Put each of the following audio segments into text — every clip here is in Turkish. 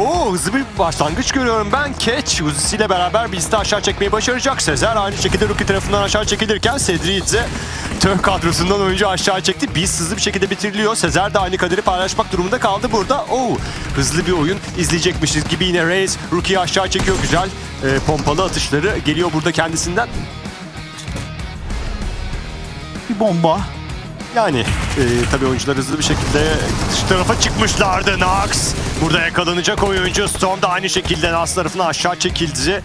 Oo hızlı bir başlangıç görüyorum ben. Catch uzisiyle beraber Beast'i aşağı çekmeyi başaracak. Sezer aynı şekilde Rookie tarafından aşağı çekilirken Cedric de tüm kadrosundan oyuncu aşağı çekti. Beast hızlı bir şekilde bitiriliyor. Sezer de aynı kaderi paylaşmak durumunda kaldı burada. Oo hızlı bir oyun izleyecekmişiz gibi yine Reis Rookie'yi aşağı çekiyor. Güzel e, pompalı atışları geliyor burada kendisinden. Bir bomba. Yani e, tabii oyuncular hızlı bir şekilde dış tarafa çıkmışlardı. Nax burada yakalanacak oyuncu. Storm da aynı şekilde Nax tarafından aşağı çekildi.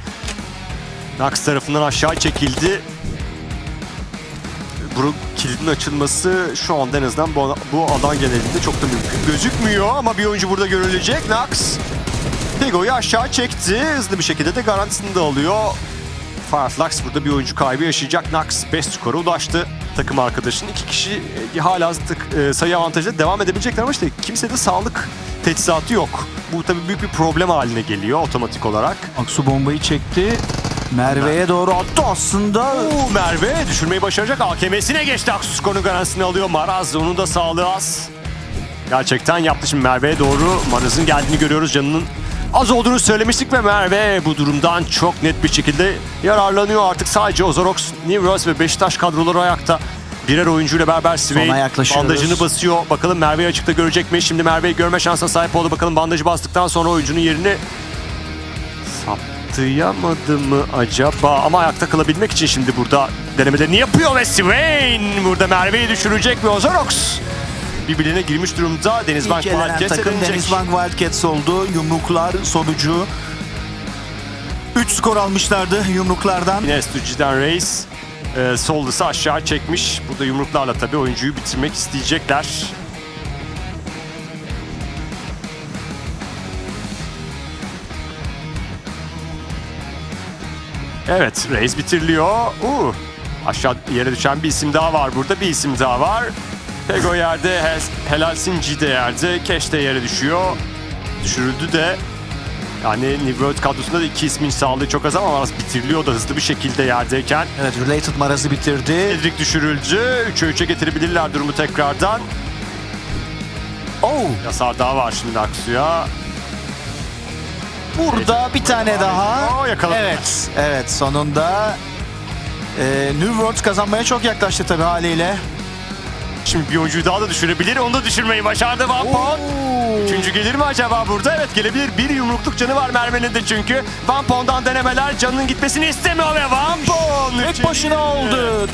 Nax tarafından aşağı çekildi. Bu kilidin açılması şu anda en azından bu, bu alan genelinde çok da mümkün gözükmüyor ama bir oyuncu burada görülecek. Nax Pego'yu aşağı çekti. Hızlı bir şekilde de garantisini de alıyor. Fireflux burada bir oyuncu kaybı yaşayacak. Nax 5 skora ulaştı. Takım arkadaşının iki kişi e, hala tık- e, sayı avantajıyla devam edebilecekler ama işte kimsede sağlık teçhizatı yok. Bu tabii büyük bir problem haline geliyor otomatik olarak. Aksu bombayı çekti. Merve'ye doğru attı aslında. Oo, Merve düşürmeyi başaracak. AKM'sine geçti. Aksu skorunun garantisini alıyor. Maraz onun da sağlığı az. Gerçekten yaptı şimdi Merve'ye doğru. Maraz'ın geldiğini görüyoruz. Canının az olduğunu söylemiştik ve Merve bu durumdan çok net bir şekilde yararlanıyor. Artık sadece Ozorox, Nivros ve Beşiktaş kadroları ayakta. Birer oyuncuyla beraber Swain bandajını basıyor. Bakalım Merve'yi açıkta görecek mi? Şimdi Merve'yi görme şansına sahip oldu. Bakalım bandajı bastıktan sonra oyuncunun yerini saptayamadı mı acaba? Ama ayakta kalabilmek için şimdi burada denemelerini yapıyor ve Swain burada Merve'yi düşürecek ve Ozorox birbirine girmiş durumda. Denizbank İlk elenen Wildcats'e takım dönecek. Denizbank Wildcats oldu. Yumruklar sonucu 3 skor almışlardı yumruklardan. Yine Stücci'den Reis e, Soldus'u aşağı çekmiş. Burada yumruklarla tabii oyuncuyu bitirmek isteyecekler. Evet, Reis bitiriliyor. Uh, aşağı yere düşen bir isim daha var burada. Bir isim daha var. Pego yerde, Hes- Helal Sinci de yerde. Keş de yere düşüyor. Düşürüldü de. Yani World kadrosunda da iki ismin sağlığı çok az ama Maras bitiriliyor da hızlı bir şekilde yerdeyken. Evet Related Maraz'ı bitirdi. Edric düşürüldü. 3'e 3'e getirebilirler durumu tekrardan. Oh, Yasar daha var şimdi Aksu'ya. burada bir tane daha. Oo, yakaladı. Evet, evet sonunda e, New World kazanmaya çok yaklaştı tabii haliyle. Şimdi bir oyuncuyu daha da düşürebilir. Onu da düşürmeyi başardı Van Pond. Üçüncü gelir mi acaba burada? Evet gelebilir. Bir yumrukluk canı var Merve'nin de çünkü. Van Pond'dan denemeler canının gitmesini istemiyor ve Van Pond. Tek başına oldu.